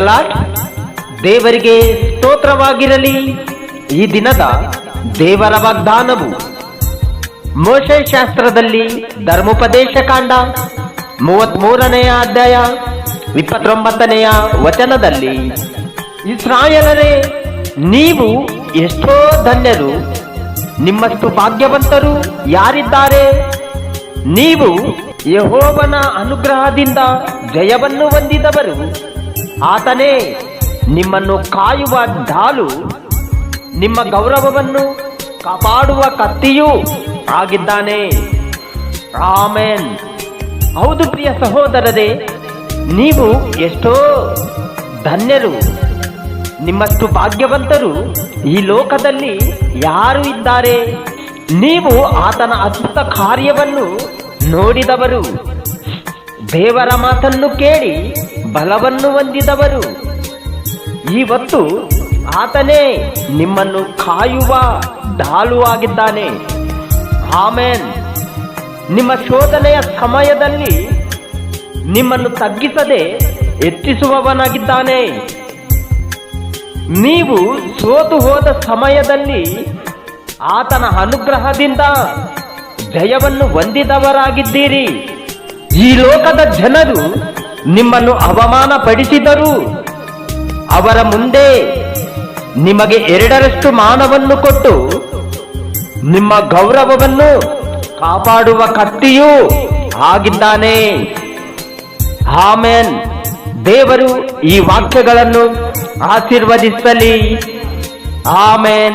Lord ದೇವರಿಗೆ ಸ್ತೋತ್ರವಾಗಿರಲಿ. ಈ ದಿನದ ದೇವರ ವಾಗ್ದಾನವು ಮೋಶೆ ಶಾಸ್ತ್ರದಲ್ಲಿ ಧರ್ಮೋಪದೇಶ ಕಾಂಡ ಮೂವತ್ಮೂರನೆಯ ಅಧ್ಯಾಯ ಇಪ್ಪತ್ತೊಂಬತ್ತನೆಯ ವಚನದಲ್ಲಿ ಇಸ್ರಾಯಲರೇ, ನೀವು ಎಷ್ಟೋ ಧನ್ಯರು, ನಿಮ್ಮಷ್ಟು ಭಾಗ್ಯವಂತರು ಯಾರಿದ್ದಾರೆ? ನೀವು ಯಹೋವನ ಅನುಗ್ರಹದಿಂದ ಜಯವನ್ನು ಹೊಂದಿದವರು. ಆತನೇ ನಿಮ್ಮನ್ನು ಕಾಯುವ ಢಾಲು ನಿಮ್ಮ ಗೌರವವನ್ನು ಕಾಪಾಡುವ ಕತ್ತಿಯೂ ಆಗಿದ್ದಾನೆ. ಆಮೇನ್. ಹೌದು ಪ್ರಿಯ ಸಹೋದರರೇ, ನೀವು ಎಷ್ಟೋ ಧನ್ಯರು, ನಿಮ್ಮಷ್ಟು ಭಾಗ್ಯವಂತರು ಈ ಲೋಕದಲ್ಲಿ ಯಾರು ಇದ್ದಾರೆ? ನೀವು ಆತನ ಅದ್ಭುತ ಕಾರ್ಯವನ್ನು ನೋಡಿದವರು, ದೇವರ ಮಾತನ್ನು ಕೇಳಿ ಬಲವನ್ನು ಹೊಂದಿದವರು. ಇವತ್ತು ಆತನೇ ನಿಮ್ಮನ್ನು ಕಾಯುವ ಢಾಲು ಆಗಿದ್ದಾನೆ. ಆಮೇನ್. ನಿಮ್ಮ ಶೋಧನೆಯ ಸಮಯದಲ್ಲಿ ನಿಮ್ಮನ್ನು ತಗ್ಗಿಸದೆ ಎತ್ತಿಸುವವನಾಗಿದ್ದಾನೆ. ನೀವು ಸೋತು ಹೋದ ಸಮಯದಲ್ಲಿ ಆತನ ಅನುಗ್ರಹದಿಂದ ಜಯವನ್ನು ಹೊಂದಿದವರಾಗಿದ್ದೀರಿ. ಈ ಲೋಕದ ಜನರು ನಿಮ್ಮನ್ನು ಅವಮಾನ ಪಡಿಸಿದರು ಅವರ ಮುಂದೆ ನಿಮಗೆ ಎರಡರಷ್ಟು ಮಾನವನ್ನು ಕೊಟ್ಟು ನಿಮ್ಮ ಗೌರವವನ್ನು ಕಾಪಾಡುವ ಕತ್ತಿಯೂ ಆಗಿದ್ದಾನೆ. ಆಮೇನ್. ದೇವರು ಈ ವಾಕ್ಯಗಳನ್ನು ಆಶೀರ್ವದಿಸಲಿ. ಆಮೇನ್.